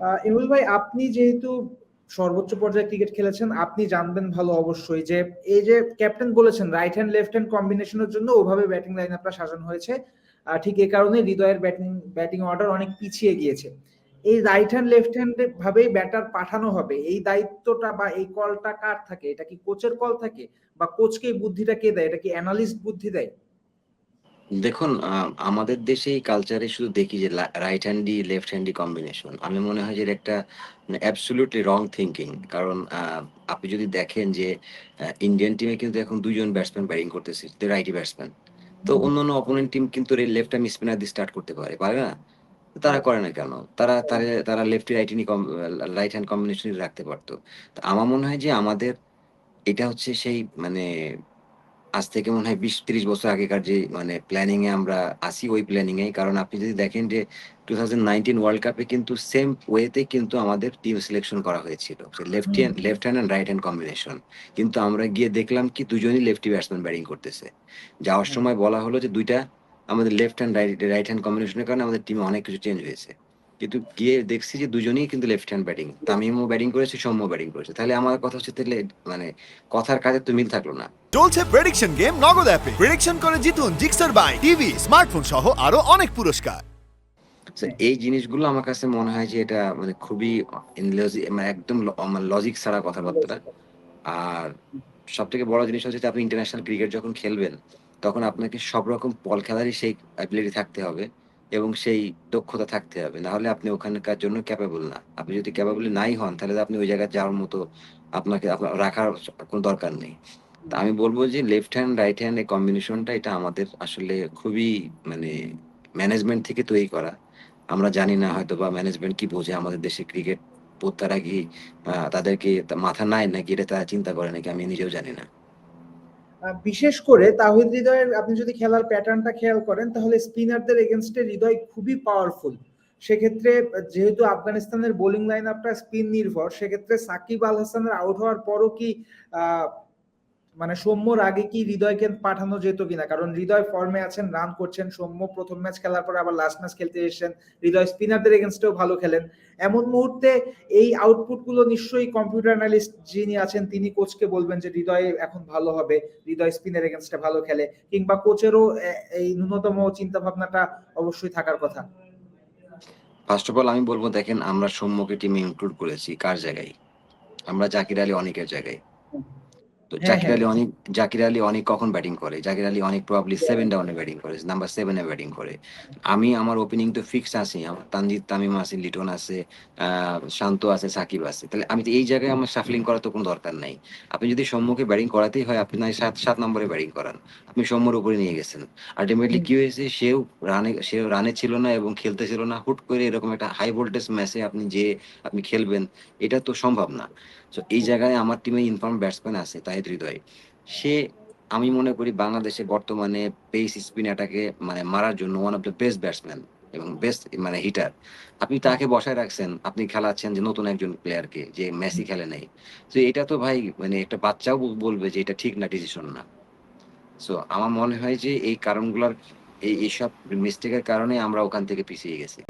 আ ইমরুল ভাই আপনি যেহেতু সর্বোচ্চ পর্যায়ে ক্রিকেট খেলেছেন, আপনি জানবেন ভালো অবশ্যই যে এই যে ক্যাপ্টেন বলেছেন রাইট হ্যান্ড লেফট হ্যান্ড কম্বিনেশনের জন্য ওভাবে ব্যাটিং লাইনআপটা সাজানো হয়েছে। ঠিক এ কারণে হৃদয়ের ব্যাটিং ব্যাটিং অর্ডার অনেক পিছিয়ে গিয়েছে। এই রাইট হ্যান্ড লেফট হ্যান্ড ভাবেই ব্যাটার পাঠানো হবে। এই দায়িত্বটা বা এই কলটা কার থাকে? এটা কি কোচের কল থাকে? বা কোচকে বুদ্ধিটা কে দেয়? এটা কি অ্যানালিস্ট বুদ্ধি দেয়? দেখুন আমাদের দেশে এই কালচারে শুধু দেখি যে right handy, left handy combination. আমি মনে হয় যে এটা একটা অ্যাবসোলিউটলি রং থিঙ্কিং কারণ আপনি যদি দেখেন যে ইন্ডিয়ান টিমে কিন্তু এখন দুজন ব্যাটসম্যান ব্যাটিং করতেছে। Righty batsman. তো অন্যান্য অপোনেন্ট টিম কিন্তু লেফট আর্ম স্পিনার দিয়ে স্টার্ট করতে পারে। পারে না? তারা করে না কেন? তারা তারে তারা lefty right right hand combination রাখতে পারতো তো আমার মনে হয় যে আমাদের এটা হচ্ছে সেই মানে আজ থেকে মনে হয় ২০-৩০ বছর আগেকার যে মানে প্ল্যানিং এ আমরা আসি ওই প্ল্যানিং এই। কারণ আপনি যদি দেখেন যে 2019 ওয়ার্ল্ড কাপে কিন্তু সেম ওয়ে তে কিন্তু আমাদের টিম সিলেকশন করা হয়েছিল। Left hand left hand and right hand combination. কিন্তু আমরা গিয়ে দেখলাম কি দুজনই লেফটি ব্যাটসম্যান ব্যাটিং করতেছে। যাওয়ার সময় বলা হলো যে ২ টা আমাদের left hand right right hand combination এর কারণে আমাদের টিমে অনেক কিছু চেঞ্জ হয়েছে। কিন্তু গিয়ে দেখছি যে দুজনেই কিন্তু লেফট হ্যান্ড ব্যাটিং। তামিমও ব্যাটিং করেছে, সৌম্যও ব্যাটিং করেছে। তাহলে আমার কথা হচ্ছে তাইলে মানে কথার কাজে তো মিল থাকল না। চলছে প্রেডিকশন গেম নগদ অ্যাপে প্রেডিকশন করে জিতুন জিক্সার বাই টিভি স্মার্টফোন সহ আরও অনেক পুরস্কার এই জিনিসগুলো আমার কাছে মনে হয় যে এটা মানে খুবই মানে একদম লজিক ছাড়া কথাবার্তা। আর সব থেকে বড় জিনিস হচ্ছে আপনি ইন্টারন্যাশনাল ক্রিকেট যখন খেলবেন, তখন আপনাকে সব রকম বল খেলারই সেই অ্যাবিলিটি থাকতে হবে এবং সেই দক্ষতা থাকতে হবে। নাহলে আপনি ওখানকার জন্য ক্যাপেবল না। আপনি যদি ক্যাপেবল নাই হন, তাহলে আপনি ওই জায়গায় যাওয়ার মতো আপনাকে আপনার রাখার কোনো দরকার নেই। আমি বলব যে লেফট হ্যান্ড, রাইট হ্যান্ড এই কম্বিনেশনটা এটা আমাদের আসলে খুবই মানে ম্যানেজমেন্ট থেকে তৈরি করা। আমরা জানি না হয়তো বা ম্যানেজমেন্ট কি বোঝে আমাদের দেশে ক্রিকেট তারা কি আ তাদের কি তা মাথা নাই নাকি এটা তারা চিন্তা করে নাকি আমি নিজেও জানি না। বিশেষ করে তাহিদ হৃদয়ের আপনি যদি খেলার প্যাটার্নটা খেয়াল করেন তাহলে স্পিনারদের এগেইনস্ট এ হৃদয় খুবই পাওয়ারফুল। সেক্ষেত্রে যেহেতু আফগানিস্তানের বোলিং লাইনআপটা স্পিন নির্ভর, সেক্ষেত্রে সাকিব আল হাসানের আউট হওয়ার পরও কি মানে সৌম্যর আগে কি হৃদয়কে পাঠানো যেত কিনা? কারণ হৃদয় ফর্মে আছেন, রান করছেন। সৌম্য প্রথম ম্যাচ খেলার পরে আবার লাস্ট ম্যাচ খেলতে এসেছেন। হৃদয় স্পিনারদের এগেইনস্ট এও ভালো খেলেন। এমন মুহূর্তে এই আউটপুটগুলো নিশ্চয়ই কম্পিউটার অ্যানালিস্ট যিনি আছেন তিনি কোচকে বলবেন যে হৃদয় এখন ভালো হবে। হৃদয় স্পিনের এগেইনস্ট এ ভালো খেলে। কিংবা কোচেরও এই ন্যূনতম চিন্তা ভাবনাটা অবশ্যই থাকার কথা। ফার্স্ট অফ অল আমি বলব দেখেন আমরা সৌম্যকে টিমে ইনক্লুড করেছি কার জায়গায়? আমরা জাকির আলী অনেকের জায়গায়। তো হ্যাঁ, জাকির হ্যাঁ। আলী অনিক জাকির আলী অনিক কখন ব্যাটিং করে? Zakir Ali Anik probably 7 down batting করে। নাম্বার 7 এ ব্যাটিং করে। আমি আমার ওপেনিং তো ফিক্সড আছি। আমার তানজিদ তামিম আছে, লিটন আছে, শান্ত আছে, সাকিব আছে। তাহলে আমি এই জায়গায় আমার শাফলিং করার তো কোনো দরকার নাই। আপনি যদি সৌম্যকে ব্যাটিং করাতেই হয় আপনি ৭, ৭ নম্বরে ব্যাটিং করান। আপনি সৌম্যর উপরে নিয়ে গেছেন। আল্টিমেটলি কি হয়েছে? সেও রানে সেও রানে ছিল না এবং খেলতেছিল না। হুট করে এরকম একটা হাই ভোল্টেজ ম্যাচে আপনি যেয়ে আপনি খেলবেন, এটা তো সম্ভব না। সো এই জায়গায় আমার টিমে ইনফর্ম ব্যাটসম্যান আছে জাহিদ হৃদয় সে, আমি মনে করি, বাংলাদেশে বর্তমানে পেস স্পিন অ্যাটাকে মানে মারার জন্য one of the best batsman এবং বেস্ট মানে হিটার আপনি তাকে বসায় রাখছেন, আপনি খেলাচ্ছেন যে নতুন একজন প্লেয়ারকে যে মেসি খেলে নেই। তো এটা তো ভাই মানে একটা বাচ্চাও বলবে যে এটা ঠিক না ডিসিশন না। সো আমার মনে হয় যে এই কারণগুলোর, এই এইসব মিস্টেকের কারণে আমরা ওখান থেকে পিছিয়ে গেছি।